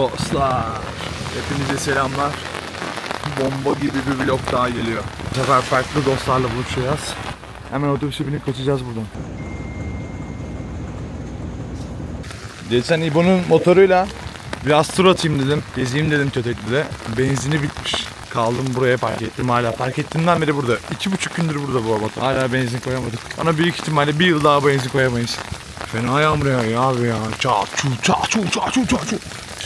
Dostlar, hepinize selamlar. Bomba gibi bir vlog daha geliyor. Bu sefer farklı dostlarla buluşacağız. Hemen otobüse binip kaçacağız buradan. Geçen İbo'nun motoruyla biraz tur atayım dedim. Gezeyim dedim Kötekli'de. Benzini bitmiş. Kaldım buraya park ettim hala. Park ettiğimden beri burada. İki buçuk gündür burada bu motor. Hala benzin koyamadık. Ona büyük ihtimalle bir yıl daha benzin koyamayız. Fena yağmur yağıyor abi ya. Ça çu ça çu ça çu ça çu.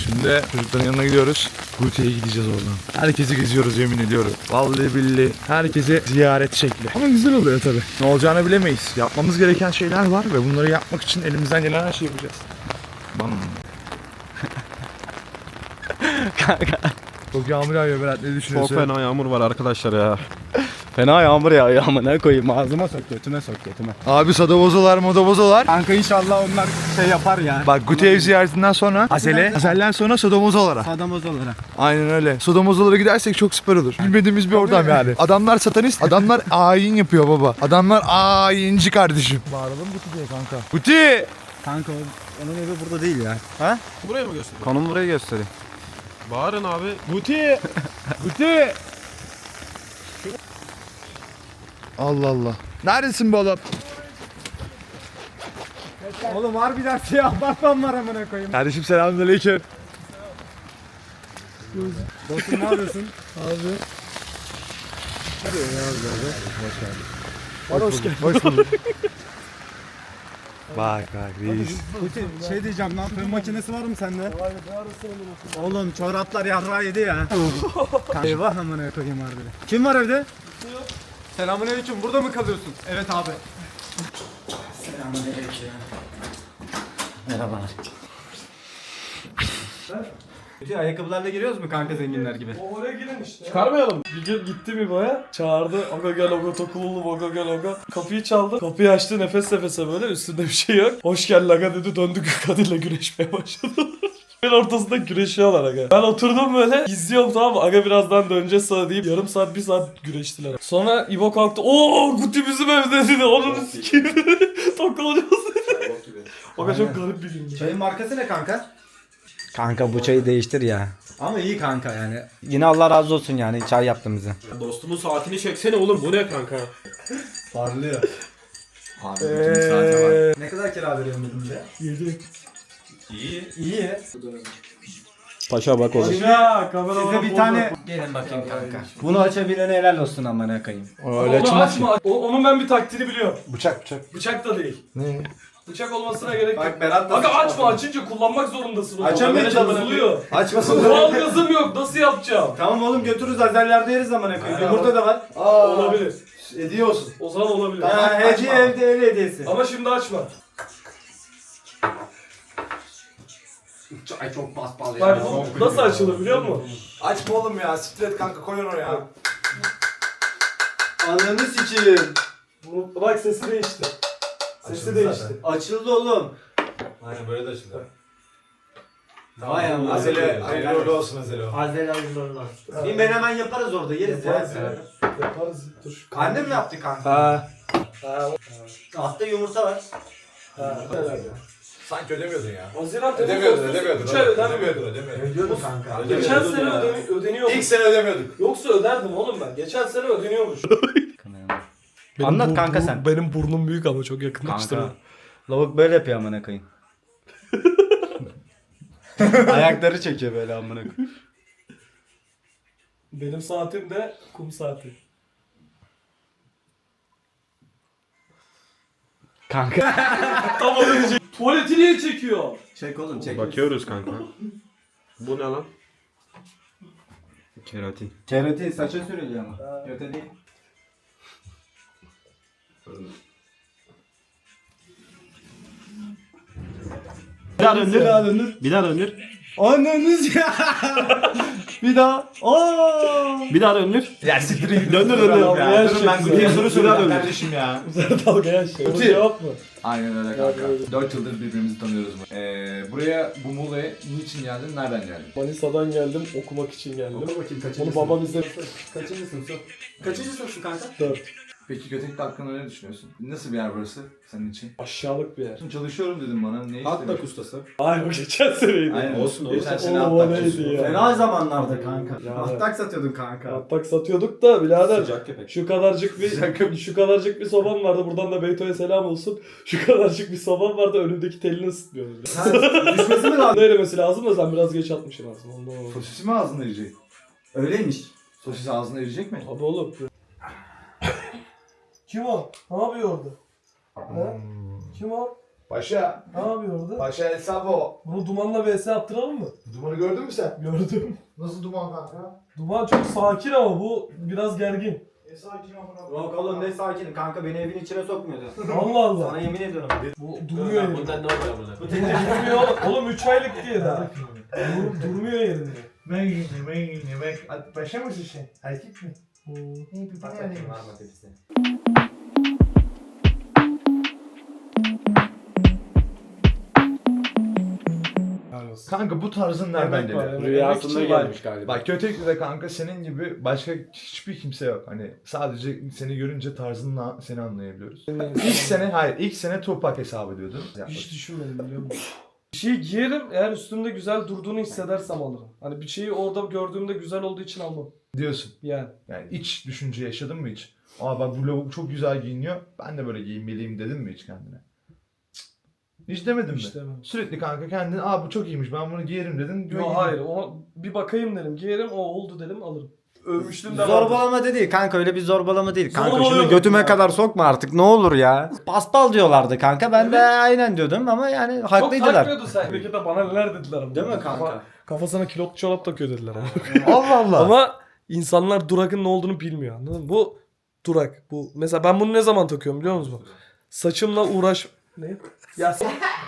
Şimdi çocukların yanına gidiyoruz. Guti'ye gideceğiz oradan. Herkesi geziyoruz yemin ediyorum. Vallahi billahi herkese ziyaret şekli. Ama güzel oluyor tabi. Ne olacağını bilemeyiz. Yapmamız gereken şeyler var ve bunları yapmak için elimizden gelen her şeyi yapacağız. Bana Çok yağmur yağıyor Berat ne Çok düşünüyorsun? fena yağmur var arkadaşlar ya. Fena yağmur yağıyor ama ne koyayım ağzıma sok götüme sok götüme. Abi sadobozolar modobozolar. Kanka inşallah onlar şey yapar ya. Bak Guti ev ziyaretinden sonra Azele, Azel'den sonra sodomozolara. Sadamoz olarak. Aynen öyle. Sodomozolara gidersek çok süper olur. Bilmediğimiz bir ortam yani. Adamlar satanist, adamlar ayin yapıyor baba. Adamlar ayinci kardeşim. Bağıralım Guti diye kanka. Guti! Kanka onun evi burada değil ya. Buraya mı gösteriyor? Konum burayı göstereyim. Bağırın abi. Guti! Guti! Allah Allah. Neredesin bu oğlum? Oğlum harbiden siyah bakmam var amına koyayım. Kardeşim selamünaleyküm. Dostum ne yapıyorsun? Hoş geldin. Hoş bulduk. Bak bak reis. Putin şey diyeceğim lan fön makinesi var mı sende? Oğlum çoraplar yarra yedi ya. Eyvah amına koyayım harbiden. Kim var evde? Selamünaleyküm. Burada mı kalıyorsun? Evet abi. Selamünaleyküm. Merhaba. Peki ayakkabılarla giriyoruz mu kanka zenginler gibi? Oraya girin işte. Çıkarmayalım. Bir gün gitti bir boya. Çağırdı. Oga gel oga tokululu oga gel oga. Kapıyı çaldı. Kapıyı açtı nefes nefese böyle. Üstünde bir şey yok. Hoş geldin aga dedi. Döndük Kadir'le güreşmeye başladı. Ben ortasında güreşiyorlar aga. Ben oturdum böyle izliyorum tamam mı? Aga birazdan döneceğiz sana deyip yarım saat bir saat güreştiler. Sonra İbo kalktı. Oo Guti bizim evde dedi. Onun sikiyim dedi. Tokulacağız dedi. Aga çok garip bir gündü. Çayın markası ne kanka? Kanka bu çayı değiştir ya. Ama iyi kanka yani. Yine Allah razı olsun yani çay yaptın bize. Dostumun saatini çeksene oğlum bu ne kanka? Parlıyor. Eee. Ne kadar kira veriyorsun dedim de? Yedi. İyi. İyi. Paşa bak oğlum. Ya kamera Size bir tane gelin bakayım kanka. Bunu açabilene helal olsun amına koyayım. Öyle açma. O- onun ben bir taktiğini biliyorum. Bıçak bıçak. Bıçak da değil. Ne? Bıçak olmasına gerek yok. Bak Berat da Aga açma açınca kullanmak zorundasın. onu. Açamıyor Kamera bozuluyor. Açmasın. Doğal gazım yok. Nasıl yapacağım? Tamam oğlum götürürüz azerlerde yeriz amına koyayım. Yumurta da var. Olabilir. Hediye olsun. O zaman olabilir. Ha, hediye evde ev hediyesi. Ama şimdi açma. Ay çok paspal Bak bu nasıl açılır biliyor musun? Açma oğlum ya. Siktir kanka koy onu oraya. Ananı sikeyim. Bu- Bak sesi değişti. Sesi değişti. Açıldı oğlum. Aynen böyle de açıldı. Vay amına. Azele, hayırlı uğurlu olsun Azele o. Azel ayırlarlar. Bir menemen yaparız orada yeriz ya. Yaparız. Dur. Annem mi yaptı kanka? Ha. Ha, Altta yumurta var. ha. Sanki ödemiyordun ya. Haziran Ödemiyordun, Temmuz ödemiyordun. Üç ay ödenmiyor. Ödemiyordun, ödemiyordun. Ödüyordu kanka. Geçen sene ödeni- ödeniyormuş. İlk sene ödemiyorduk. Yoksa öderdim oğlum ben. Geçen sene ödeniyormuş. Anlat kanka sen. Benim burnum büyük ama çok yakınlaştırma. Kanka. Lavuk böyle yapıyor amına koyayım. Ayakları çekiyor böyle amına koyayım. Benim saatim de kum saati. Kanka. Tam onu diyecek. Tuvaleti niye çekiyor? Çek oğlum çek. Bakıyoruz kanka. Bu ne lan? Keratin. Keratin saça sürülüyor ama. Göte değil. Bir daha döndür. Bir daha döndür. Bir daha döndür. Ananız ya. bir daha. Oo. Bir daha döndür. Ya siktir git. Döndür döndür. Ya, Ya, dur, ben Bir soru Bir daha soruyorum döndür. kardeşim ya. Dalgaya şey. Bu cevap mı? Aynen öyle kanka. 4 yıldır birbirimizi tanıyoruz. Ee, buraya bu Muğla'ya niçin geldin, nereden geldin? Manisa'dan geldim, okumak için geldim. Oku bakayım kaçıncı sınıf? babam izle. Kaçıncı sınıfsın? Kaçıncı sınıfsın kanka? 4. Peki Götekli hakkında ne düşünüyorsun? Nasıl bir yer burası senin için? Aşağılık bir yer. Çalışıyorum dedim bana. Ne Hatta istemiş? ustası. Ay o geçen seneydi. Aynen. Olsun, olsun. Geçen sene Oo, hatta neydi ya? Fena zamanlarda kanka. Ya. Ahtak satıyordun kanka. Hatta satıyorduk da birader. Sıcak köpek. Şu kadarcık bir şu kadarcık bir sobam vardı. Buradan da Beyto'ya selam olsun. Şu kadarcık bir sobam vardı. Önümdeki telini ısıtmıyordu. Düşmesi mi lazım? Söylemesi lazım da sen biraz geç atmışsın aslında. Ondan oldu. Sosisi mi ağzına erecek? Öyleymiş. Sosis ağzına erecek mi? Abi oğlum. Kim o? Ne yapıyor orada? He? Kim o? Paşa. Ne yapıyor orada? Paşa El Sabo. Bunu dumanla vs attıralım mı? Dumanı gördün mü sen? Gördüm. Nasıl duman kanka? Duman çok sakin ama bu biraz gergin. Ne sakin amına. Yok oğlum ne sakin kanka beni evin içine sokmuyordu. Allah Allah. Sana yemin ediyorum. Bu durmuyor yerinde. Bundan ne oluyor buna? durmuyor oğlum. Oğlum 3 aylık diye daha. Dur, durmuyor yerinde. Ben yine ben yine ben. Paşa mısın sen? Erkek mi? Kanka bu tarzın nereden Emek var, geliyor? emek. Rüyasında gelmiş galiba. Bak Kötekli'de kanka senin gibi başka hiçbir kimse yok. Hani sadece seni görünce tarzınla seni anlayabiliyoruz. İlk sene hayır ilk sene Tupac hesap ediyordun. Hiç düşünmedim biliyor musun? Bir şeyi giyerim eğer üstümde güzel durduğunu hissedersem alırım. Hani bir şeyi orada gördüğümde güzel olduğu için almam. Diyorsun. Yani. Yani iç düşünce yaşadın mı hiç? Aa bak bu lavuk çok güzel giyiniyor. Ben de böyle giyinmeliyim dedin mi hiç kendine? Hiç demedin mi? Hiç demem. Sürekli kanka kendin aa bu çok iyiymiş ben bunu giyerim dedin. Yo hayır o bir bakayım derim giyerim o oldu dedim alırım. Övmüştüm de vardı. Zorbalama dedi kanka öyle bir zorbalama değil. Kanka şunu götüme ya. kadar sokma artık ne olur ya. Paspal diyorlardı kanka ben de aynen diyordum ama yani Çok haklıydılar. takmıyordu sen. Peki de bana neler dediler ama. Değil mi kanka? Kafa, kafasına kilot çorap takıyor dediler ama. Allah Allah. ama insanlar durakın ne olduğunu bilmiyor anladın mı? Bu durak. Bu mesela ben bunu ne zaman takıyorum biliyor musun? Saçımla uğraş... Ne? Ya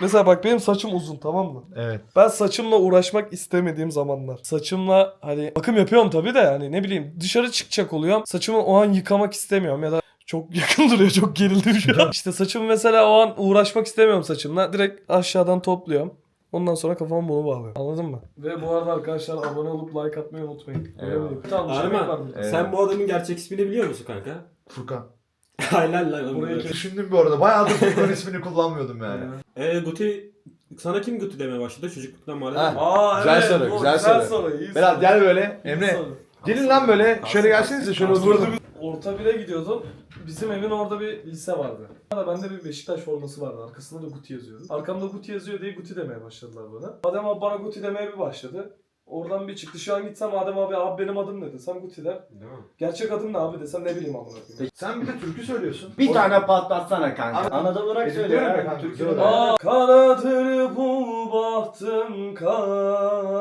mesela bak benim saçım uzun tamam mı? Evet. Ben saçımla uğraşmak istemediğim zamanlar. Saçımla hani bakım yapıyorum tabii de hani ne bileyim dışarı çıkacak oluyorum. Saçımı o an yıkamak istemiyorum ya da çok yakın duruyor çok gerildim şu an. İşte saçımı mesela o an uğraşmak istemiyorum saçımla. Direkt aşağıdan topluyorum. Ondan sonra kafama bunu bağlıyorum. Anladın mı? Ve bu arada arkadaşlar abone olup like atmayı unutmayın. Eyvallah. Tamam, şey var mı? Evet. sen bu adamın gerçek ismini biliyor musun kanka? Furkan. Hayır lan. Buraya Düşündüm bu arada. Bayağıdır Furkan ismini kullanmıyordum yani. Eee Guti sana kim Guti demeye başladı çocukluktan Ha. hala? Aa Güzel evet, soru, bu güzel soru. soru. iyi Berat soru. gel böyle. İyi Emre. soru. Gelin lan böyle. Şöyle gelsenize şöyle oturalım. Orta 1'e gidiyordum. Bizim evin orada bir lise vardı. Orada bende bir Beşiktaş forması vardı. Arkasında da Guti yazıyordu. Arkamda Guti yazıyor diye Guti demeye başladılar bana. Adem abi bana Guti demeye bir başladı. Oradan bir çıktı. Şu an gitsem Adem abi abi benim adım ne desem Guti der. Değil mi? Gerçek adım ne abi desem ne bileyim amına koyayım. Sen bir de türkü söylüyorsun. Bir O- tane patlatsana kanka. Anadolu Rock söyle ya ya. kanka, Türkü oluyor. Aa, karadır bu bahtım kara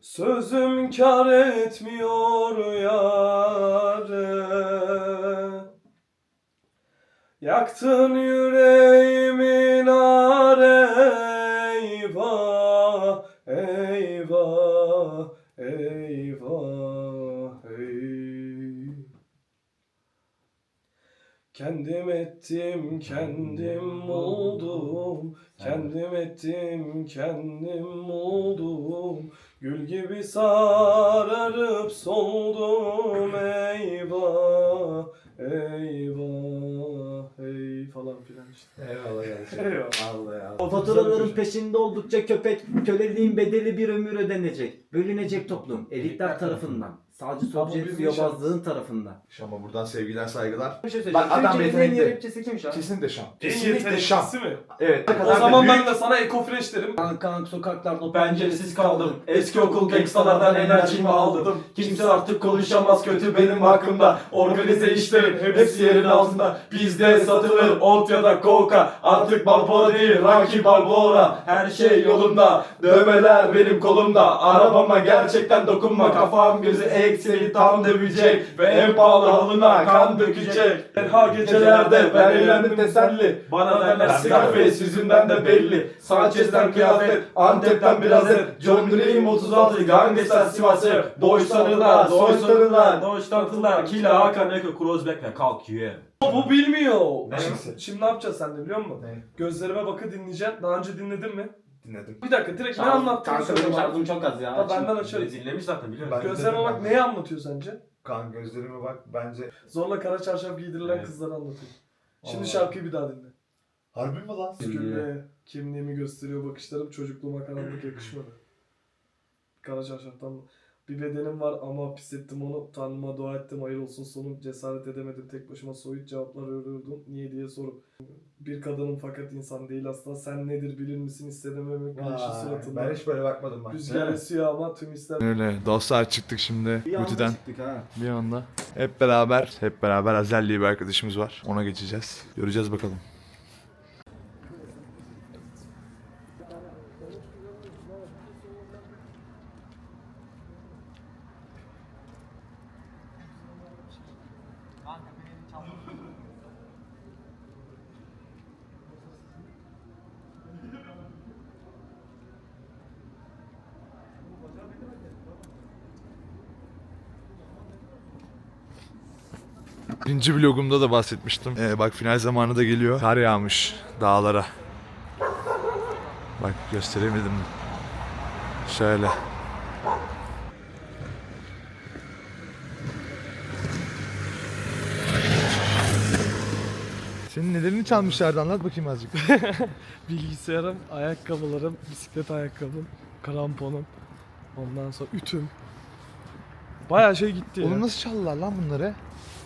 Sözüm kar etmiyor yâre Yaktın yüreğimi nare Kendim ettim, kendim oldum. Kendim ettim, kendim oldum. Gül gibi sararıp soldum. Eyvah, eyvah, ey falan filan işte. Eyvallah gelsin. Eyvah. O faturaların peşinde oldukça köpek, köleliğin bedeli bir ömür ödenecek. Bölünecek toplum, elitler tarafından. Hepsi bizim yobazlığın tarafından. Şam'a buradan sevgiler saygılar. Bir şey Bak, adam Türkiye'nin en iyi yetenekli. rapçisi kim şu an? Kesinlikle Şam. En Kesinlikle Şam. mi? Evet. O zaman ben de sana ekofresh derim. Kanka sokaklarda Penceresiz kaldım. Eski okul gangstalardan enerjimi aldım. Kimse artık konuşamaz kötü benim hakkımda. Organize işlerim hepsi yerin altında. Bizde satılır ot ya da koka. Artık Balboa değil Rocky Balboa. Her şey yolunda. Dövmeler benim kolumda. Arabama gerçekten dokunma. Kafam gözü ekseni tam dövecek. Ve en pahalı halına kan dökecek. Tenha gecelerde ben eğlendim teselli. Bana derler Scarface yüzünden de belli. Sanchez'den kıyafet, Antep'ten biraz et. John Green 36, Gangster Sivas'ı. Doğuştanılar, doğuştanılar. Doğuştantılar. Kila Hakan Eko Krozbek ve kalk ye. Bu bilmiyor. Ne? Şimdi, şimdi ne yapacağız sen de biliyor musun? Ne? Gözlerime bakı dinleyeceksin. Daha önce dinledin mi? Dinledim. Bir dakika direkt ne anlattığını Kanka söyle benim şarjım çok az ya. Ha, benden açarız. Dinlemiş zaten biliyorum. Ben- Gözlerime bak neyi anlatıyor sence? Kan gözlerime bak bence. Zorla kara çarşaf giydirilen kızları anlatıyor. Şimdi Aa. şarkıyı bir daha dinle. Harbi mi lan? Özgürlüğe, kimliğimi gösteriyor bakışlarım çocukluğuma karanlık yakışmadı. Kara çarşaftan bir bedenim var ama pis ettim onu. Tanrıma dua ettim hayır olsun sonum. Cesaret edemedim tek başıma soyut cevaplar arıyordum. Niye diye sorup. Bir kadınım fakat insan değil asla. Sen nedir bilir misin istedememek güneşi suratında. Ben hiç böyle bakmadım bak. Rüzgar esiyor ama tüm ister. Öyle dostlar çıktık şimdi Bir anda çıktık ha. Bir anda. Hep beraber, hep beraber Azel diye bir arkadaşımız var. Ona geçeceğiz. Göreceğiz bakalım. Birinci vlogumda da bahsetmiştim. Ee, bak final zamanı da geliyor. Kar yağmış dağlara. Bak gösteremedim. Şöyle. Senin nelerini çalmışlardı anlat bakayım azıcık. Bilgisayarım, ayakkabılarım, bisiklet ayakkabım, kramponum. Ondan sonra ütüm. Bayağı şey gitti ya. Oğlum nasıl çaldılar lan bunları?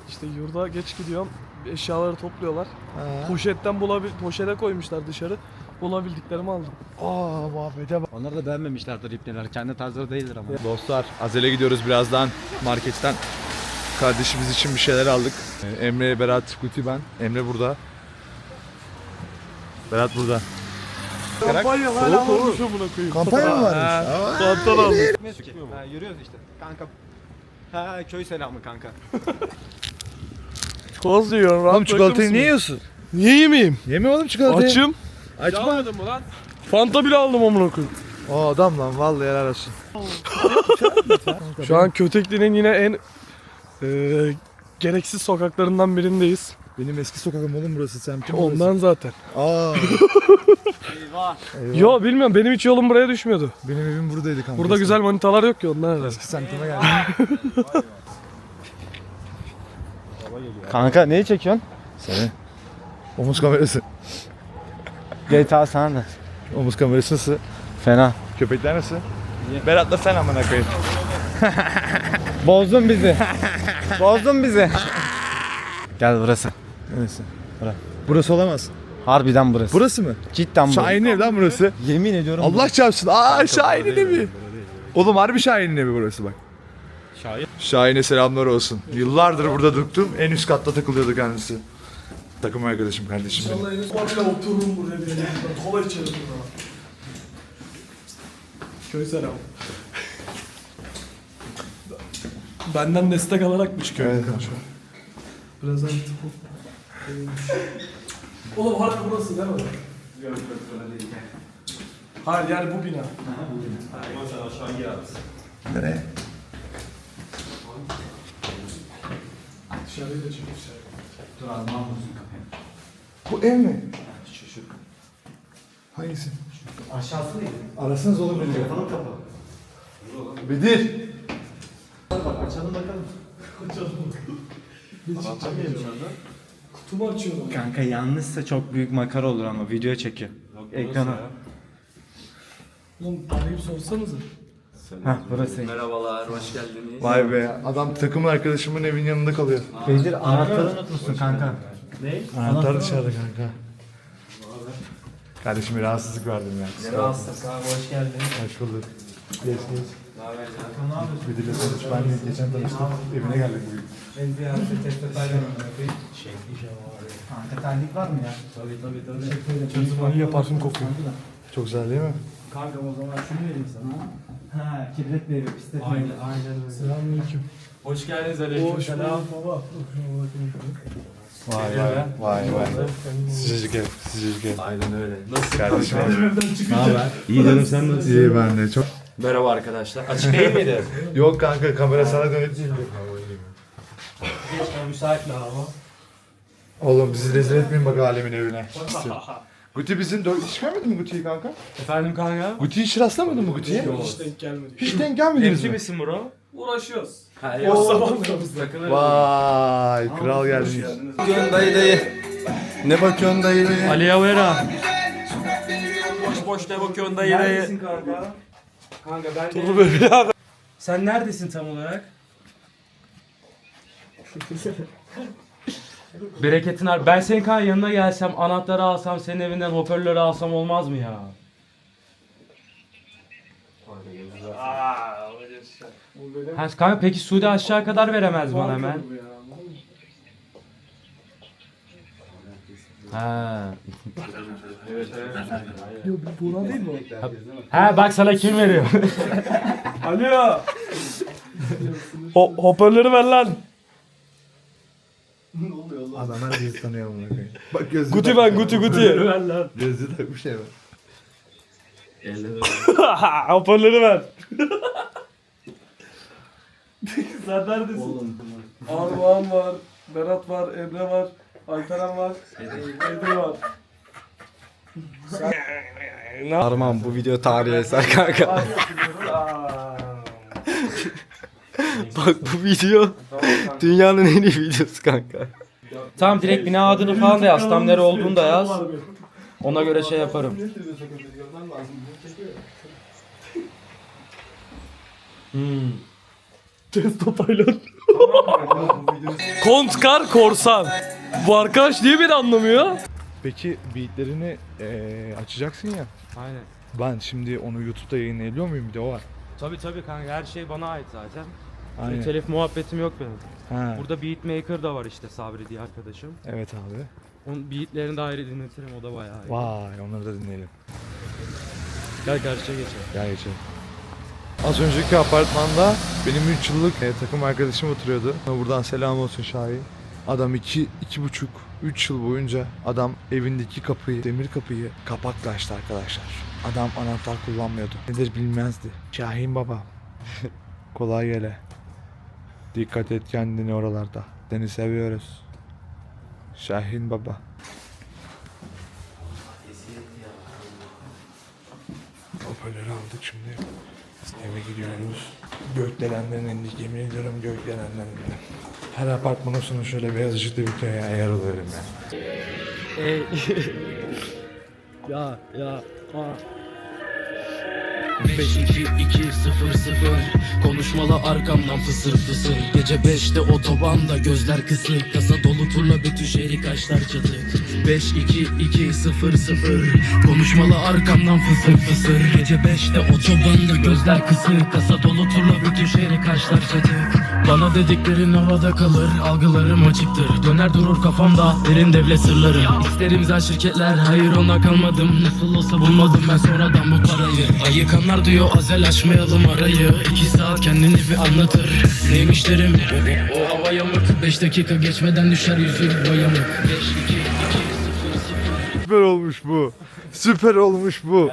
İşte yurda geç gidiyorum. Eşyaları topluyorlar. Ha. Poşetten bulabil poşete koymuşlar dışarı. Bulabildiklerimi aldım. Aa muhabbete bak. Onları da beğenmemişlerdir ipneler. Kendi tarzları değildir ama. Dostlar Azel'e gidiyoruz birazdan marketten. Kardeşimiz için bir şeyler aldık. Ee, Emre, Berat, Guti ben. Emre burada. Berat burada. Kampanya hala varmış amına koyayım. Kampanya mı varmış? Kantan aldım. Ha, yürüyoruz işte. Kanka. Ha köy selamı kanka. Koz yiyor. Oğlum çikolatayı niye yiyorsun? Niye yemeyeyim? Yeme oğlum çikolatayı. Açım. Açma. mı lan? Fanta bile aldım amına koyayım. O adam lan vallahi helal olsun. Şu an Kötekli'nin yine en eee gereksiz sokaklarından birindeyiz. Benim eski sokakım oğlum burası semtim Ondan zaten. Aa. Eyvah. Yo bilmiyorum benim hiç yolum buraya düşmüyordu. Benim evim buradaydı kanka. Burada güzel manitalar yok ki ondan herhalde. Eski semtime geldim. Kanka neyi çekiyorsun? Seni. Omuz kamerası. GTA sana da. Omuz kamerası nasıl? Fena. Köpekler nasıl? Berat'la sen amına koyayım. Bozdun bizi. Bozdun bizi. Gel burası. Neresi? Bura. Burası olamaz. Harbiden burası. Burası mı? Cidden burası. Şahin'in evi lan burası. Yemin ediyorum. Allah çarpsın. Aa Şahin'in evi. Oğlum harbi Şahin'in evi burası bak. Şahin. Şahin'e selamlar olsun. Yıllardır burada durdum. En üst katta takılıyordu kendisi. Takım arkadaşım kardeşim benim. Vallahi en otururum buraya bir yere. Kola içerim burada. Köy selam. Benden destek alarak mı çıkıyor? Evet. Prezent bu. Oğlum harbi burası değil mi? Hayır yani bu bina. Nereye? Dışarıyı da çekmişler. Bu ev mi? Hangisi? Aşağısı neydi? Oğlum beni. Telefonu kapalı. Bedir. Açalım bakalım. Kutumu açıyorum. Kanka yanlışsa çok büyük makara olur ama video çekiyor. Ekrana. Oğlum arayıp sorsanıza. Hah burası. Vay be. Adam takım arkadaşımın evin yanında kalıyor. Bedir anahtarı unutmuşsun kanka. Anahtar dışarıda kanka. Kardeşime rahatsızlık verdim ya. Ne rahatsız abi hoş geldin. Hoş bulduk. Geç geç. Bedir'le tanış. Ben de geçen tanıştım. Evine geldik bugün. Ben ziyarete test Şey, Kanka terlik var mı ya? Tabii tabii tabii. Vanilya parfüm kokuyor. Çok güzel değil mi? Kanka o zaman şunu vereyim sana. Ha kibrit veriyor piste. Aynen aynen öyle. Selamünaleyküm. Hoş geldiniz Hoş aleykümselam. bulduk baba. Vay vay. Vay vay. Sıcacık ev. Sıcacık ev. Aynen öyle. Nasıl? Kardeşim. Ne haber? İyi canım sen nasılsın? İyi ben de. Çok. Merhaba arkadaşlar. Açık değil miydi? Yok kanka kamera sana dönüp Geçme müsait mi ama? Oğlum bizi rezil etmeyin bak alemin evine. Guti bizim dört... Hiç görmedin mi Guti'yi kanka? Efendim kanka? Guti'yi hiç rastlamadın mı Guti'ye? Hiç denk gelmedi. Hiç denk gelmediniz Emci mi? misin bro? Uğraşıyoruz. Boş zamanlarımızda. Vay kral gelmiş. bakıyorsun dayı dayı? Ne bakıyorsun dayı dayı? Ali Yavera. Boş boş ne bakıyorsun dayı dayı. Neredesin kanka? Kanka ben birader. Sen neredesin tam olarak? Bereketin abi. Ben senin kanka yanına gelsem, anahtarı alsam, senin evinden hoparlörü alsam olmaz mı ya? Ha, kanka peki Suudi aşağı kadar veremez bana hemen. Ha. Ha bak sana kim veriyor? Alo. Ho hoparlörü ver lan. Adam herkes tanıyor bunu. Bak gözü Guti ben Guti Guti. ver lan. Gözü takmış şey var. hoparlörü ver. Sen neredesin? Armağan var, Berat var, Emre var, Alperen var, Edir var. Ne Arman bu video tarihi eser kanka. Aa. Bak bu video dünyanın en iyi videosu kanka. Tamam direkt bina adını falan da yaz. Tam nere olduğunu da yaz. Ona göre şey yaparım. Hmm. Testo Taylan. Kontkar Korsan. Bu arkadaş niye beni anlamıyor? Peki beatlerini eee, açacaksın ya. Aynen. Ben şimdi onu YouTube'da yayınlayabiliyor muyum? Bir de o var. Tabii tabii kanka her şey bana ait zaten. Aynen. Telif muhabbetim yok benim. Ha. Burada beatmaker da var işte Sabri diye arkadaşım. Evet abi. Onun beatlerini de ayrı dinletirim o da bayağı iyi. Vay onları da dinleyelim. Gel karşıya geçelim. Gel geçelim. Az önceki apartmanda benim 3 yıllık e, takım arkadaşım oturuyordu. Buradan selam olsun Şahin. Adam 2 iki, buçuk 3 yıl boyunca adam evindeki kapıyı, demir kapıyı kapakla açtı arkadaşlar. Adam anahtar kullanmıyordu. Nedir bilmezdi. Şahin baba. Kolay gele. Dikkat et kendini oralarda. Seni seviyoruz. Şahin baba. Hoparlörü aldık şimdi. Eve gidiyoruz. Gökdelenlerin elindeki yemin ediyorum gökdelenlerin. Her apartman olsun şöyle beyaz ışıklı bir köye ayar oluyorum ben. Ya ya. 5 2 2 0 0 Konuşmalı arkamdan fısır fısır. Gece 5'te otobanda gözler kısık. Kasa dolu turla bütün şehri kaşlar çatık. 5 2 2 0 0 Konuşmalı arkamdan fısır fısır. Gece 5'te otobanda gözler kısık. Kasa dolu turla bütün şehri kaşlar çatık bana dediklerin havada kalır Algılarım açıktır. Döner durur kafamda Derin devlet sırları. İsterim güzel şirketler Hayır ona kalmadım. Nasıl olsa bulmadım ben sonradan bu parayı. Ayıkanlar diyor azel açmayalım arayı. İki saat kendini bir anlatır. Neymiş derim? O hava yamuk. Beş dakika geçmeden düşer yüzü bayamık Beş iki iki Süper olmuş bu. Süper olmuş bu.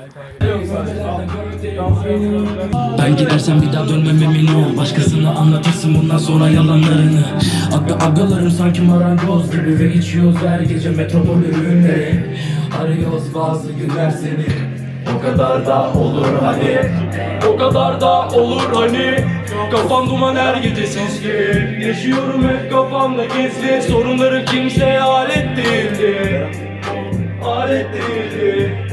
Ben gidersem bir daha dönmem emin ol. Başkasına anlatırsın bundan sonra yalanlarını. Aga agalarım sanki marangoz gibi Ve içiyoruz her gece metropol ürünleri. Arıyoruz bazı günler seni. O kadar da olur hani. O kadar da olur hani. Kafam duman her gece sesli. Yaşıyorum hep kafamda gizli. Sorunları kimseye alet değildi Alet değildi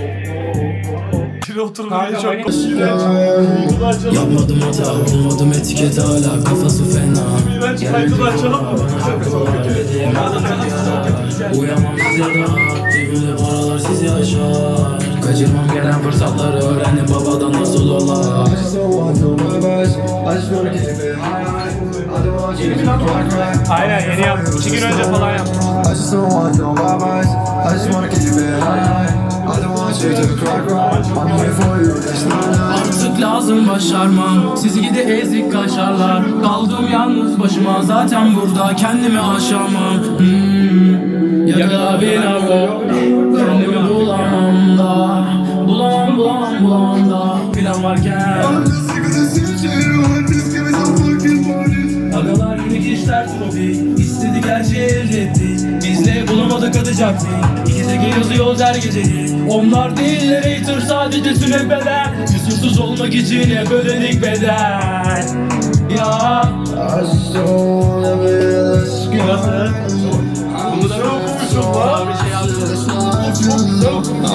oturdu beni çok Yapmadım hata olmadım etiket hala kafası fena. İğrenç kaydı da açalım mı? Uyamam ya da Cebimde paralar sizi aşar. Kaçırmam gelen fırsatları öğrendim babadan nasıl olar? Aynen yeni yaptım. İki gün önce falan yaptım. Artık lazım başarmam. Sizi gidi ezik kaşarlar. Kaldım yalnız başıma zaten burada kendimi aşamam. Hmm. Ya da bir navo Kendimi bulamam da. Bulamam bulamam bulamam da. Plan varken. Agalar yeni işler trofi İstedi gerçeği elde etti Biz ne bulamadık atacak İkide yazıyoruz her geceyi Onlar değiller hater sadece sünek beden Kusursuz olmak için hep ödedik beden Ya.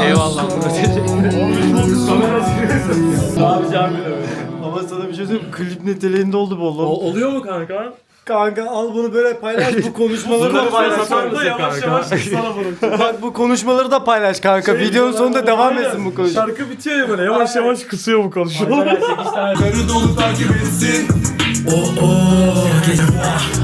Eyvallah. Ama sana bir şey söyleyeyim klip niteliğinde oldu bu oğlum. oluyor mu kanka? Kanka al bunu böyle paylaş bu konuşmaları da paylaş. Yavaş yavaş sana bırak. Bak bu konuşmaları da paylaş kanka. Videonun sonunda devam etsin bu konuşma. Şarkı bitiyor ya böyle yavaş yavaş kısıyor bu konuşmaları. O o gece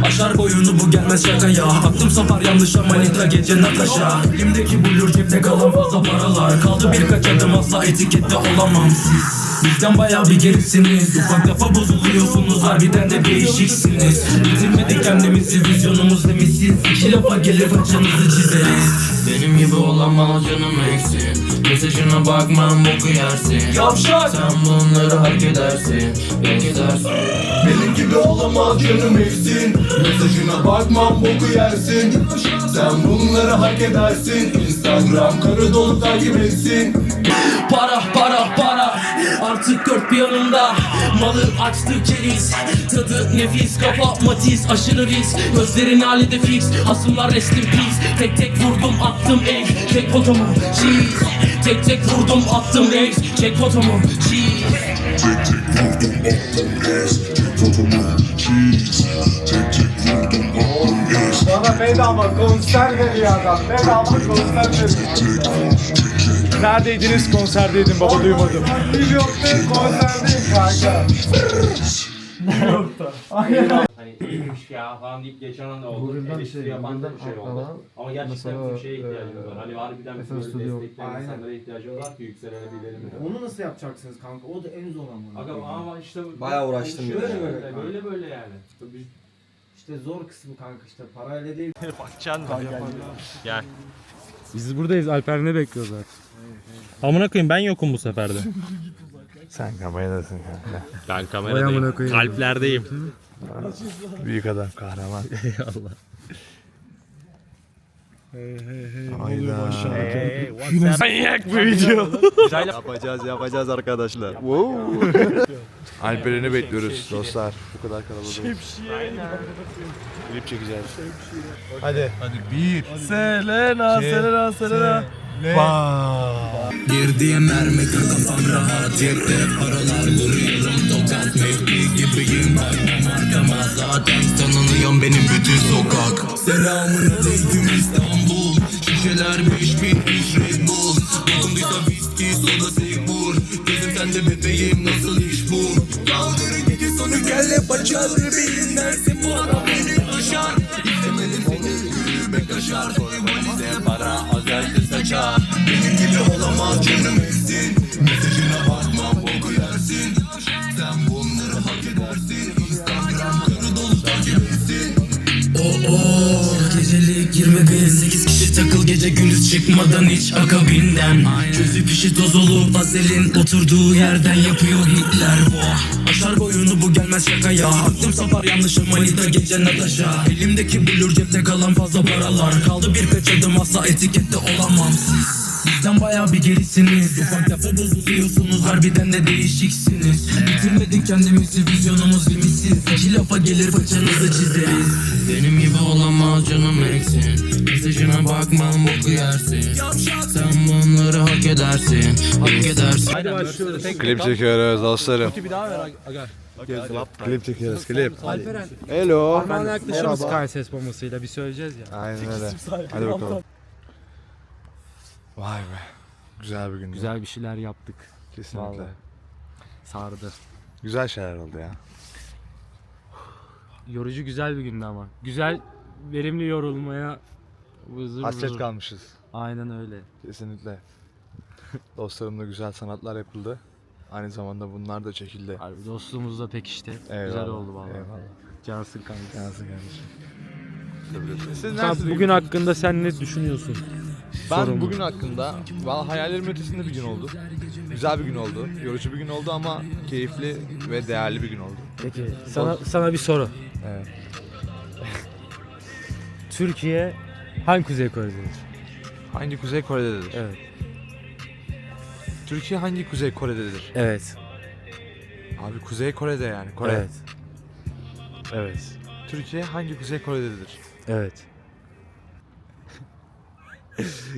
Aşar boyunu bu gelmez şakaya Aklım sapar yanlışa manita gece Natasha. Elimdeki blur cepte kalan fazla paralar. Kaldı birkaç adım asla etikette olamam siz. Bizden bayağı bir gerisiniz. Ufak lafa bozuluyorsunuz. Harbiden de değişiksiniz. Bitirmedik kendimizi. Vizyonumuz limitsiz İki lafa gelir façanızı çizeriz. Benim gibi olamaz canım eksin Mesajına bakmam boku yersin Yavşak! Sen bunları hak edersin. Hak edersin Benim gibi olamaz canım eksin Mesajına bakmam boku yersin. Sen bunları hak edersin. Instagram karı dolu takip etsin. Para para para. Artık dört bir yanımda. Malı açtı keriz Tadı nefis kafa matiz Aşırı risk. Gözlerin halinde fix. Hasımlar rest in peace. Tek tek vurdum attım egg Tek fotomu cheese Tek tek vurdum attım egg Çek fotomu cheese Bana bedava konser veriyor adam. Bedava konser veriyor. Neredeydiniz konserdeydim baba duymadım. Bir yoktu konserdeyim kanka. Hani iyiymiş ya falan deyip geçen anda oldu. Eleştiri yapan da bir şey oldu. Ama gerçekten bizim şeye ihtiyacımız var. Hani harbiden bizim böyle destekleyen Aynen. insanlara ihtiyacımız var ki yükselebilelim. Onu nasıl yapacaksınız kanka? O da en zor ama. Aga ama işte Bayağı uğraştım. Böyle böyle, böyle yani. İşte zor kısmı kanka işte parayla değil. Biz buradayız. Alper ne bekliyor zaten? Amına koyayım ben yokum bu seferde. Sen kameradasın kanka. Ben kameradayım. Kalplerdeyim. Büyük adam kahraman. Eyvallah. Hayda. Manyak bir video. Yapacağız yapacağız arkadaşlar. Alperen'i bekliyoruz dostlar. Bu kadar kalabalık. Klip çekeceğiz. Hadi. Hadi bir. Selena, Selena, Selena. Girdiğim mermi kafam rahat Cepte paralar vuruyorum tokat Mevki gibiyim bakmam arkama Zaten tanınıyorum benim bütün sokak. Selamun aleyküm İstanbul. Şişeler beş bin iş Red Bull. Dokunduysa viski soda segbur Gözüm sende bebeğim nasıl iş bu? Kaldırı gece sonu gelle paçaları Bilinlersin. Bu adam beni aşar çıkmadan hiç akabinden. Çözüp işi toz olup Azel'in oturduğu yerden yapıyor Hitler. Vah. Aşar boyunu bu gelmez şakaya Aklım sapar yanlışım manita gece Natasha Elimdeki blur cepte kalan fazla paralar. Kaldı birkaç adım asla etikette olamam. Siz Bizden bayağı bir gerisiniz. Ufak lafa bozuluyorsunuz harbiden de değişiksiniz Bitirmedik kendimizi vizyonumuz limitsiz İki lafa gelir fırçanızı çizeriz Benim gibi olamaz canım eksin Mesajına bakmam boku yersin Sen bunları hak edersin Hak edersin Klip çekiyoruz dostlarım. Klip çekiyoruz klip. Hello. Parmağına yaklaşır mısın Sky ses bombasıyla bir söyleyeceğiz ya. Aynen öyle. Hadi bakalım. Vay be. Güzel bir gündü. Güzel bir şeyler yaptık. Kesinlikle. Vallahi. Sardı. Güzel şeyler oldu ya. Yorucu güzel bir gündü ama. Güzel, verimli yorulmaya vızır Hasret vızır. kalmışız. Aynen öyle. Kesinlikle. Dostlarımla güzel sanatlar yapıldı. Aynı zamanda bunlar da çekildi. Harbi dostluğumuz da pekişti. Güzel Eyvallah, oldu vallahi. eyvallah. Cansın kanka. Yansın kardeşim. Siz Sen neredesiniz? bugün hakkında sen ne düşünüyorsun? Ben Sorun bu. bugün hakkında valla hayallerimin ötesinde bir gün oldu. Güzel bir gün oldu. Yorucu bir gün oldu ama keyifli ve değerli bir gün oldu. Peki sana sana bir soru. Evet. Türkiye hangi Kuzey Kore'dedir? Hangi Kuzey Kore'dedir? Evet. Türkiye hangi Kuzey Kore'dedir? Evet. Abi Kuzey Kore'de yani. Kore. Evet. Evet. Türkiye hangi Kuzey Kore'dedir? Evet.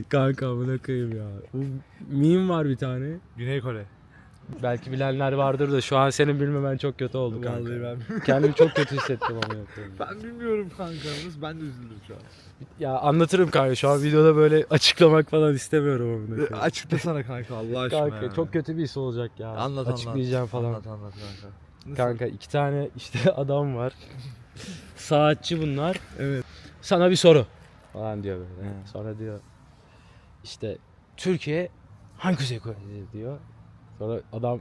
Kanka amına koyayım ya. Bu meme var bir tane. Güney Kore. Belki bilenler vardır da şu an senin bilmemen çok kötü oldu kanka. Vallahi ben Kendimi çok kötü hissettim amına koyayım. ben bilmiyorum kanka. Ben de üzüldüm şu an. Ya anlatırım kanka şu an videoda böyle açıklamak falan istemiyorum amına koyayım. Açıklasana kanka Allah aşkına. Kanka ya. çok kötü bir his olacak ya. Anlat Açıklayacağım anlat. falan. Anlat anlat kanka. Kanka iki tane işte adam var. Saatçi bunlar. Evet. Sana bir soru falan diyor böyle. He. Sonra diyor işte Türkiye hangi Kuzey Kore'de diyor. Sonra adam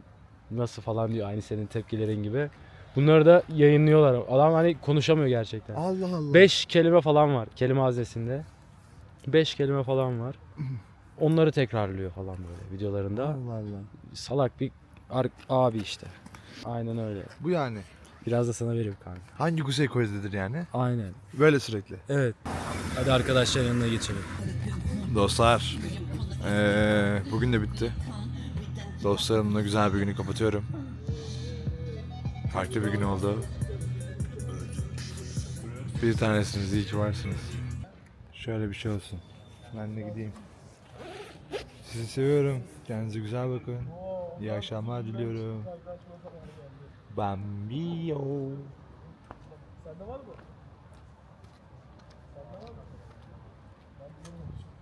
nasıl falan diyor aynı senin tepkilerin gibi. Bunları da yayınlıyorlar. Adam hani konuşamıyor gerçekten. Allah Allah. 5 kelime falan var kelime haznesinde. 5 kelime falan var. Onları tekrarlıyor falan böyle videolarında. Allah Allah. Salak bir ar- abi işte. Aynen öyle. Bu yani. Biraz da sana vereyim kanka. Hangi Kuzey Kore'dedir yani? Aynen. Böyle sürekli. Evet. Hadi arkadaşlar yanına geçelim. Dostlar. eee, bugün de bitti. Dostlarımla güzel bir günü kapatıyorum. Farklı bir gün oldu. Bir tanesiniz iyi ki varsınız. Şöyle bir şey olsun. Ben de gideyim. Sizi seviyorum. Kendinize güzel bakın. İyi akşamlar diliyorum. Bambio.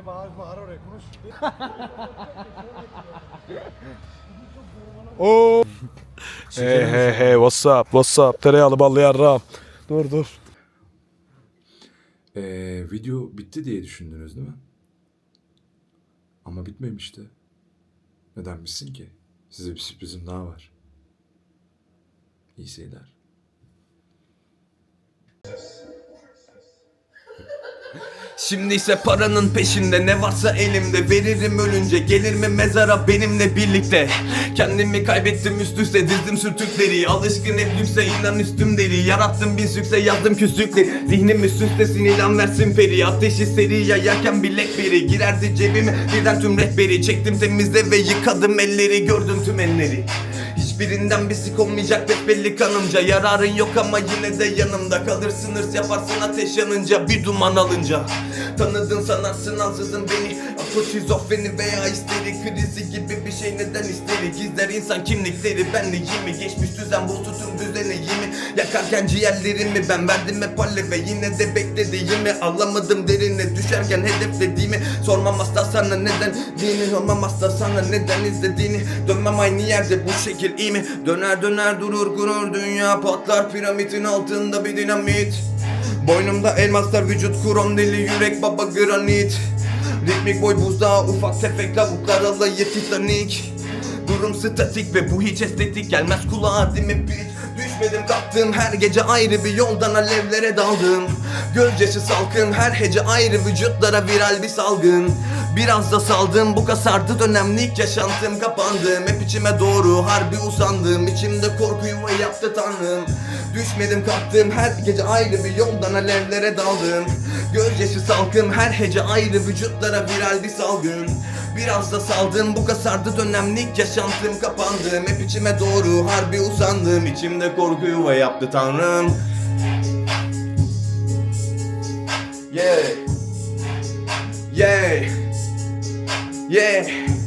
oraya bağır bağır oraya konuş. Hey hey hey what's up what's up tereyağlı ballı yarram. Dur dur. Ee, video bitti diye düşündünüz değil mi? Ama bitmemişti. Neden bitsin ki? Size bir sürprizim daha var. İyi seyirler. Şimdi ise paranın peşinde ne varsa elimde. Veririm ölünce gelir mi mezara benimle birlikte? Kendimi kaybettim üst üste dizdim sürtükleri. Alışkın hep yükse inan üstüm deri. Yarattım bin sükse yazdım küslükleri. Zihnim üst üstesin ilan versin peri. Ateşi seri yayarken bilek biri Girerdi cebime birden tüm rehberi. Çektim temizle ve yıkadım elleri. Gördüm tüm enleri Hiçbirinden bir sik olmayacak besbelli kanımca. Yararın yok ama yine de yanımda. Kalırsın hırs yaparsın ateş yanınca. Bir duman alınca. Tanıdın sanarsın ansızın beni. Akıl şizofreni veya histeri. Krizi gibi bir şey neden isteri Gizler insan kimlikleri. Benliğimi Geçmiş düzen bozdu tüm düzenimi Yakarken ciğerlerimi ben verdim hep ve Yine de beklediğimi. Alamadım derine Düşerken hedeflediğimi Sormam asla sana neden. Dini olmam asla sana neden izlediğini. Dönmem aynı yerde bu şekil iyi mi? Döner döner durur gurur dünya patlar Piramidin altında bir dinamit. Boynumda elmaslar vücut krom deli yürek baba granit. Ritmik boy buzdağı ufak tefek lavuklar alayı titanik Durum statik ve bu hiç estetik gelmez kulağa değil mi bit Düşmedim kalktım her gece ayrı bir yoldan alevlere daldım. Gözyaşı salkın her hece ayrı vücutlara viral bir salgın Biraz da saldım bu kasardı dönemli ilk yaşantım. Kapandım Hep içime doğru harbi usandım. İçimde korku yuva yaptı tanrım. Düşmedim kalktım her gece ayrı bir yoldan alevlere daldım. Gözyaşı salkım her hece ayrı vücutlara viral bir salgın. Biraz da saldım bu kasardı dönemli ilk yaşantım. Kapandım Hep içime doğru harbi usandım. İçimde korku yuva yaptı tanrım. Yeah. Yeah Yeah.